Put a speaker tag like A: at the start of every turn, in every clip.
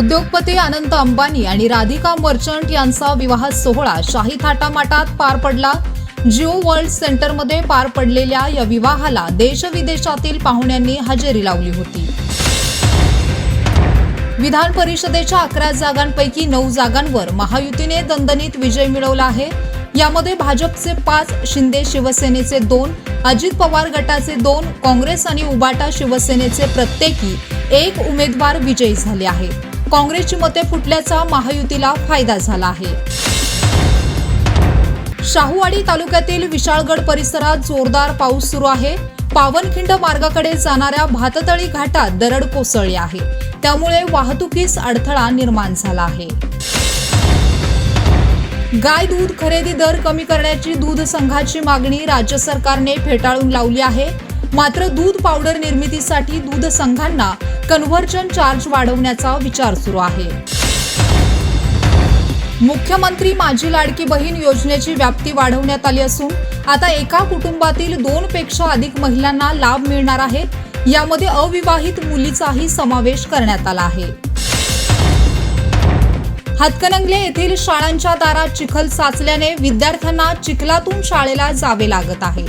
A: उद्योगपती अनंत अंबानी आणि राधिका मर्चंट यांचा विवाह सोहळा शाही थाटामाटात पार पडला. जिओ वर्ल्ड सेंटरमध्ये पार पडलेल्या या विवाहाला देशविदेशातील पाहुण्यांनी हजेरी लावली होती. विधान परिषदेच्या अकरा जागांपैकी नऊ जागांवर महायुतीने दणदणीत विजय मिळवला आहे. यामध्ये भाजपचे पाच शिंदे शिवसेनेचे दोन अजित पवार गटाचे दोन काँग्रेस आणि उबाटा शिवसेनेचे प्रत्येकी एक उमेदवार विजयी झाले आहेत. काँग्रेसची मते फुटल्याचा महायुतीला फायदा झाला आहे. शाहूवाडी तालुक्यातील विशाळगड परिसरात जोरदार पाऊस सुरू आहे. पावनखिंड मार्गाकडे जाणाऱ्या भाततळी घाटात दरड कोसळली आहे. त्यामुळे वाहतुकीस अडथळा निर्माण झाला आहे. गाय दूध खरेदी दर कमी करण्याची दूध संघाची मागणी राज्य सरकारने फेटाळून लावली आहे. मात्र दूध पावडर निर्मितीसाठी दूध संघांना कन्व्हर्जन चार्ज वाढवण्याचा विचार सुरू आहे. मुख्यमंत्री माझी लाडकी बहीण योजनेची व्याप्ती वाढवण्यात आली असून आता एका कुटुंबातील दोन पेक्षा अधिक महिलांना लाभ मिळणार आहे यामध्ये अविवाहित मुलीचाही समावेश करण्यात आला आहे. हातकणंगले येथील शाळांच्या दारात चिखल साचल्याने विद्यार्थ्यांना चिखलातून शाळेला जावे लागत आहे.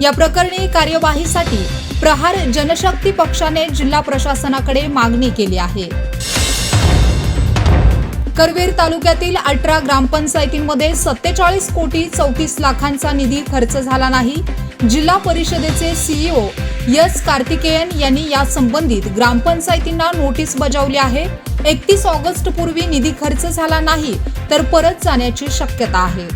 A: या प्रकरणी कार्यवाहीसाठी प्रहार जनशक्ती पक्षाने जिल्हा प्रशासनाकडे मागणी केली आहे. करवीर तालुक्यातील अठरा ग्रामपंचायतींमध्ये सत्तेचाळीस कोटी चौतीस लाखांचा निधी खर्च झाला नाही. जिल्हा परिषदेचे सीईओ यस कार्तिकेयन यांनी या संबंधित ग्रामपंचायतींना नोटीस बजावली आहे. एकतीस ऑगस्ट पूर्वी निधी खर्च झाला नाही तर परत जाण्याची शक्यता आहे.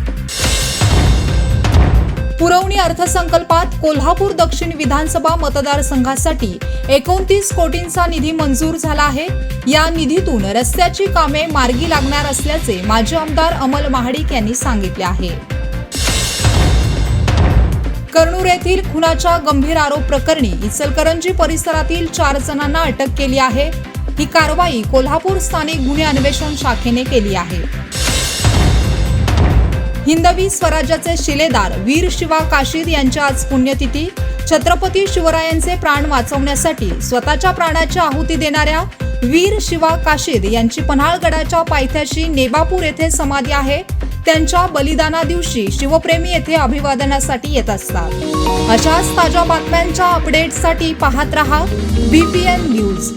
A: पुरवणी अर्थसंकल्पात कोल्हापूर दक्षिण विधानसभा मतदारसंघासाठी एकोणतीस कोटींचा निधी मंजूर झाला आहे. या निधीतून रस्त्याची कामे मार्गी लागणार असल्याचे माजी आमदार अमल महाडिक यांनी सांगितले आहे. कर्णूर येथील खुनाच्या गंभीर आरोप प्रकरणी इचलकरंजी परिसरातील चार जणांना अटक केली आहे. ही कारवाई कोल्हापूर स्थानिक गुन्हे अन्वेषण शाखेने केली आहे. हिंदवी स्वराज्याचे शिलेदार वीर शिवा काशीद यांच्या आज पुण्यतिथी. छत्रपती शिवरायांचे प्राण वाचवण्यासाठी स्वतःच्या प्राणाची आहुती देणाऱ्या वीर शिवा काशीद यांची पन्हाळगडाच्या पायथ्याशी नेबापूर येथे समाधी आहे. त्यांच्या बलिदाना दिवशी शिवप्रेमी येथे अभिवादनासाठी येत असतात. अशाच ताज्या बातम्यांच्या अपडेटसाठी पाहत रहा बीपीएन न्यूज